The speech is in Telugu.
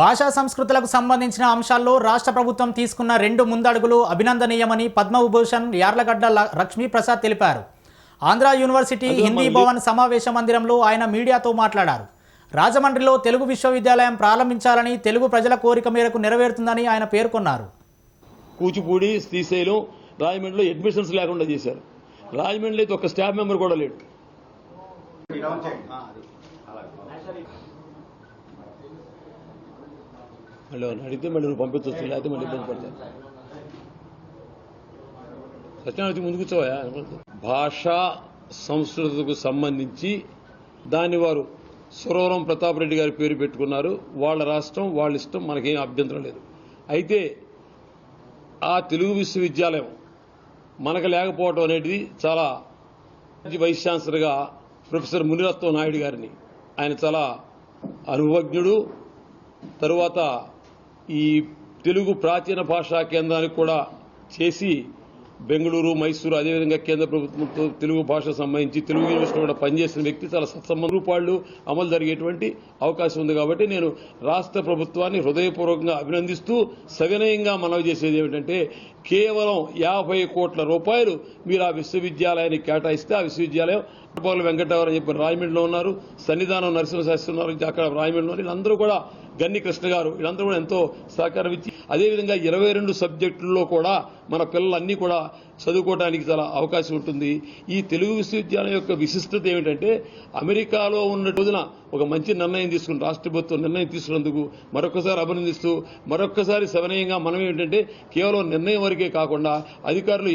భాషా సంస్కృతులకు సంబంధించిన అంశాల్లో రాష్ట్ర ప్రభుత్వం తీసుకున్న రెండు ముందడుగులు అభినందనీయమని పద్మవిభూషణ్ యార్లగడ్డ లక్ష్మీప్రసాద్ తెలిపారు. ఆంధ్ర యూనివర్సిటీ హిందీ భవన్ సమావేశ మందిరంలో ఆయన మీడియాతో మాట్లాడారు. రాజమండ్రిలో తెలుగు విశ్వవిద్యాలయం ప్రారంభించాలని తెలుగు ప్రజల కోరిక మేరకు నెరవేరుతుందని ఆయన పేర్కొన్నారు. కూచిపూడి శ్రీశైలం రాజమండ్రిలో అడ్మిషన్స్ లేకుండా చేశారు. రాజమండ్రిలో అయితే ఒక స్టాఫ్ మెంబర్ కూడా లేడు. మళ్ళీ అడిగితే మళ్ళీ నువ్వు పంపించవచ్చు లేకపోతే మళ్ళీ ఇబ్బంది పడతాను సత్యనారాయణ ముందు కూర్చోవా భాషా సంస్కృతికి సంబంధించి దాన్ని వారు సురవరం ప్రతాప్ రెడ్డి గారి పేరు పెట్టుకున్నారు. వాళ్ళ రాష్ట్రం వాళ్ళ ఇష్టం మనకేం అభ్యంతరం లేదు. అయితే ఆ తెలుగు విశ్వవిద్యాలయం మనకు లేకపోవడం అనేది చాలా వైస్ ఛాన్సలర్గా ప్రొఫెసర్ మునిరత్వం నాయుడు గారిని ఆయన చాలా అనుభవజ్ఞుడు. తరువాత ఈ తెలుగు ప్రాచీన భాషా కేంద్రానికి కూడా చేసి బెంగళూరు మైసూరు అదేవిధంగా కేంద్ర ప్రభుత్వంతో తెలుగు భాష సంబంధించి తెలుగు యూనివర్సిటీ కూడా పనిచేసిన వ్యక్తి చాలా సత్సంబంధ రూపాయలు అమలు జరిగేటువంటి అవకాశం ఉంది కాబట్టి నేను రాష్ట్ర ప్రభుత్వాన్ని హృదయపూర్వకంగా అభినందిస్తూ సవినయంగా మనవి చేసేది ఏమిటంటే కేవలం యాభై కోట్ల రూపాయలు మీరు ఆ విశ్వవిద్యాలయానికి కేటాయిస్తే ఆ విశ్వవిద్యాలయం పౌర్ల వెంకటరావు అని చెప్పి రాయమండ్రిలో ఉన్నారు సన్నిధానం నరసింహశాస్త్రి ఉన్నారు అక్కడ రాయమండ్రిలో ఉన్నారు. వీళ్ళందరూ కూడా గన్ని కృష్ణ గారు వీళ్ళందరూ కూడా ఎంతో సహకారం ఇచ్చి అదేవిధంగా ఇరవై రెండు సబ్జెక్టుల్లో కూడా మన పిల్లలన్నీ కూడా చదువుకోవడానికి చాలా అవకాశం ఉంటుంది. ఈ తెలుగు విశ్వవిద్యాలయం యొక్క విశిష్టత ఏమిటంటే అమెరికాలో ఉన్న రోజున ఒక మంచి నిర్ణయం తీసుకుని రాష్ట్ర ప్రభుత్వం నిర్ణయం తీసుకున్నందుకు మరొకసారి అభినందిస్తూ మరొకసారి సవినయంగా మనం ఏంటంటే కేవలం నిర్ణయం వరకే కాకుండా అధికారులు